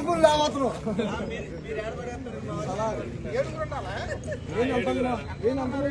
పడుకుని లేవతను ఏడుగురు ఉండాలా? ఏం అంటారు? ఏం అంటారు?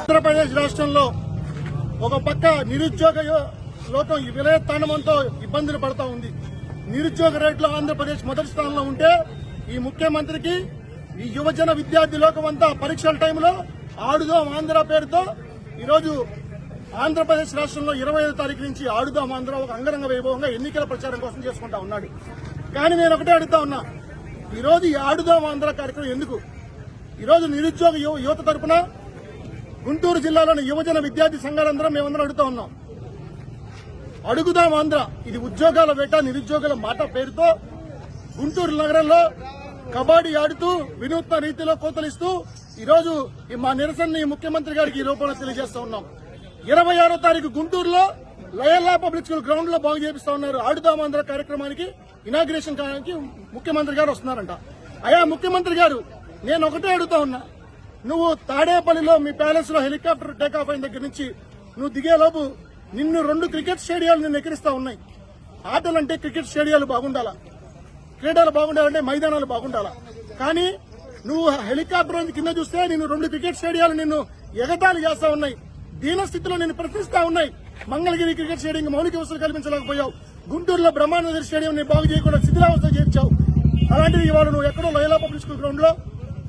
ఆంధ్రప్రదేశ్ రాష్ట్రంలో ఒక పక్క నిరుద్యోగ లోకం ఈ విలయ తాండవంతో ఇబ్బందులు పడతా ఉంది. నిరుద్యోగ రేట్లో ఆంధ్రప్రదేశ్ మొదటి స్థానంలో ఉంటే ఈ ముఖ్యమంత్రికి ఈ యువజన విద్యార్థి లోకం అంతా పరీక్షల టైంలో ఆడుదాం ఆంధ్ర పేరుతో ఈరోజు ఆంధ్రప్రదేశ్ రాష్ట్రంలో ఇరవై ఐదు తారీఖు నుంచి ఆడుదాం ఆంధ్ర ఒక అంగరంగ వైభవంగా ఎన్నికల ప్రచారం కోసం చేసుకుంటా ఉన్నాడు. కానీ నేను ఒకటే అడుగుతా ఉన్నా ఈరోజు ఈ ఆడుదాం ఆంధ్ర కార్యక్రమం ఎందుకు? ఈరోజు నిరుద్యోగ యువత తరపున గుంటూరు జిల్లాలోని యువజన విద్యార్థి సంఘాలందరం మేమందరం అడుగుతా ఉన్నాం. అడుగుదాం ఆంధ్ర ఇది ఉద్యోగాల వేట నిరుద్యోగుల మాట పేరుతో గుంటూరు నగరంలో కబడ్డీ ఆడుతూ వినూత్న రీతిలో కోతలిస్తూ ఈరోజు ఈ మా నిరసనని ముఖ్యమంత్రి గారికి ఈ రూపంలో తెలియజేస్తా ఉన్నాం. ఇరవై ఆరో తారీఖు గుంటూరులో లయల్లా పబ్లిక్ స్కూల్ గ్రౌండ్లో బాగు చేపిస్తా ఉన్నారు. ఆడుదామాంధ్ర కార్యక్రమానికి ఇనాగ్రేషన్ కావడానికి ముఖ్యమంత్రి గారు వస్తున్నారంట. అయా ముఖ్యమంత్రి గారు నేను ఒకటే అడుగుతా ఉన్నా. నువ్వు తాడేపల్లిలో మీ ప్యాలెస్లో హెలికాప్టర్ టేకాఫ్ అయిన దగ్గర నుంచి నువ్వు దిగేలోపు నిన్ను రెండు క్రికెట్ స్టేడియాలు నిన్ను ఎక్కిరిస్తా ఉన్నాయి. ఆటలంటే క్రికెట్ స్టేడియాలు బాగుండాలా. క్రీడలు బాగుండాలంటే మైదానాలు బాగుండాలా. కానీ నువ్వు హెలికాప్టర్ కింద చూస్తే నిన్ను రెండు క్రికెట్ స్టేడియాలు నిన్ను ఎగతాళి చేస్తా ఉన్నాయి. దీన స్థితిలో నేను ప్రశ్నిస్తా ఉన్నాయి. మంగళగిరి క్రికెట్ స్టేడియం మౌలిక వసతులు కల్పించలేకపోయావు. గుంటూరులో బ్రహ్మానంద స్టేడియం ని బాగు చేయకుండా శిథిలావస్థ చేర్చావు. అలాంటిది ఇవాళ నువ్వు ఎక్కడో లయలా పబ్లిక్ స్కూల్ గ్రౌండ్లో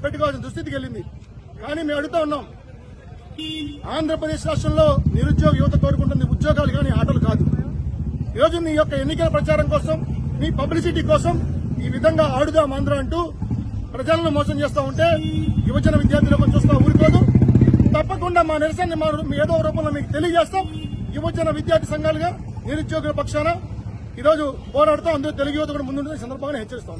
పెట్టుకోవాల్సిన దుస్థితికి వెళ్ళింది. కానీ మేము అడుగుతా ఉన్నాం. ఆంధ్రప్రదేశ్ రాష్ట్రంలో నిరుద్యోగ యువత కోరుకుంటుంది ఉద్యోగాలు కానీ ఆటలు కాదు. ఈరోజు నీ యొక్క ఎన్నికల ప్రచారం కోసం నీ పబ్లిసిటీ కోసం ఈ విధంగా ఆడుదాం ఆంధ్ర అంటూ ప్రజలను మోసం చేస్తూ ఉంటే యువజన విద్యార్థులకు చూస్తా ఊరుకోదు. తప్పకుండా మా నిరసన మా ఏదో రూపంలో మీకు తెలియజేస్తాం. యువజన విద్యార్థి సంఘాలుగా నిరుద్యోగుల పక్షాన ఈరోజు పోరాడుతూ అందరూ తెలుగు యువత కూడా ముందుంటుంది సందర్భంగా హెచ్చరిస్తాం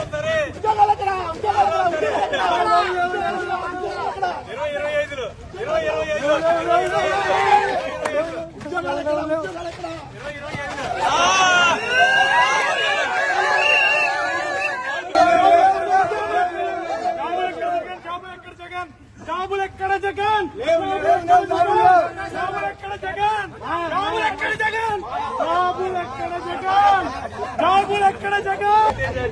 జగన్! జగన్! రాములెక్కడ జగన్! జగన్!